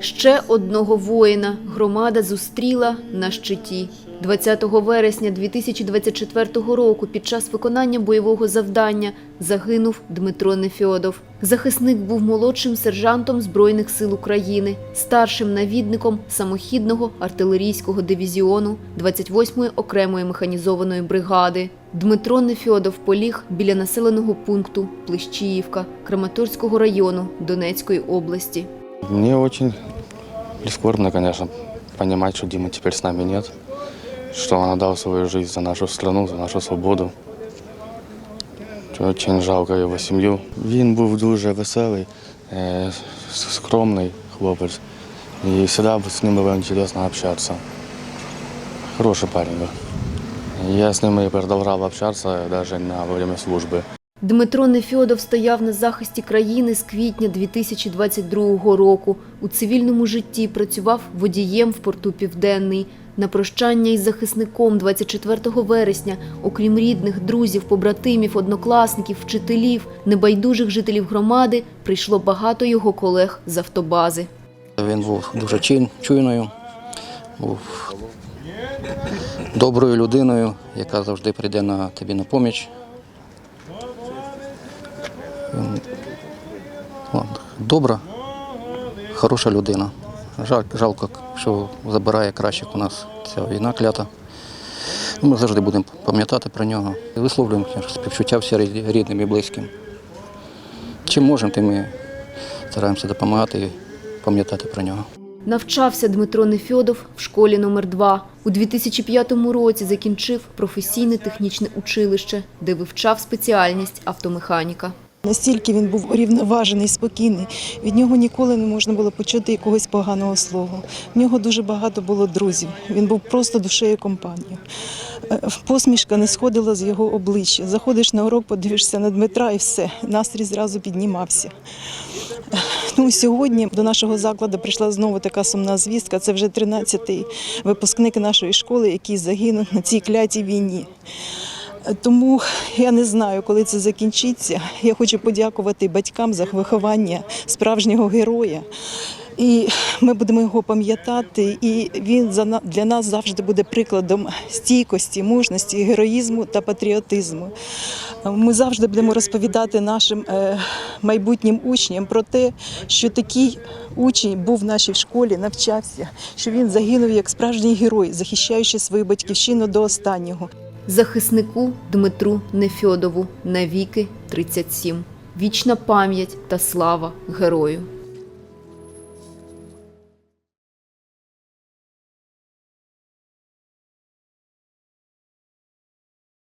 Ще одного воїна громада зустріла на щиті. 20 вересня 2024 року під час виконання бойового завдання загинув Дмитро Нефьодов. Захисник був молодшим сержантом Збройних сил України, старшим навідником самохідного артилерійського дивізіону 28-ї окремої механізованої бригади. Дмитро Нефьодов поліг біля населеного пункту Плещіївка Краматорського району Донецької області. Мне очень прискорбно, конечно, понимать, что Дима теперь с нами нет, что он отдал свою жизнь за нашу страну, за нашу свободу. Очень жалко його сім'ю. Він був дуже веселий, е, скромний хлопець. І завжди з ним було цікаво общатися. Хороший парень був. Я з ним і продовжував общатися навіть на во время служби. Дмитро Нефьодов стояв на захисті країни з квітня 2022 року. У цивільному житті працював водієм в порту Південний. На прощання із захисником 24 вересня, окрім рідних, друзів, побратимів, однокласників, вчителів, небайдужих жителів громади, прийшло багато його колег з автобази. Він був дуже чин, чуйною, був доброю людиною, яка завжди прийде на тобі на поміч. Добра, хороша людина. Жаль, жалко, що забирає кращих у нас ця війна клята. Ну, Ми завжди будемо пам'ятати про нього. І Висловлюємо співчуття всім рідним і близьким. Чим можемо, тим ми стараємося допомагати і пам'ятати про нього. Навчався Дмитро Нефьодов в школі номер 2 У 2005 році закінчив професійне технічне училище, де вивчав спеціальність автомеханіка. Настільки він був урівноважений, спокійний. Від нього ніколи не можна було почути якогось поганого слова. В нього дуже багато було друзів. Він був просто душею компанії. Е, Посмішка не сходила з його обличчя. Заходиш на урок, подивишся на Дмитра і все. Настрій зразу піднімався. Ну, сьогодні до нашого закладу прийшла знову така сумна звістка. Це вже 13-й випускник нашої школи, який загинув на цій клятій війні. Тому я не знаю, коли це закінчиться. Я хочу подякувати батькам за виховання справжнього героя. І ми будемо його пам'ятати, і він для нас завжди буде прикладом стійкості, мужності, героїзму та патріотизму. Ми завжди будемо розповідати нашим е, майбутнім учням про те, що такий учень був в нашій школі, навчався, що він загинув як справжній герой, захищаючи свою батьківщину до останнього. Захиснику Дмитру Нефьодову навіки 37. Вічна пам'ять та слава герою.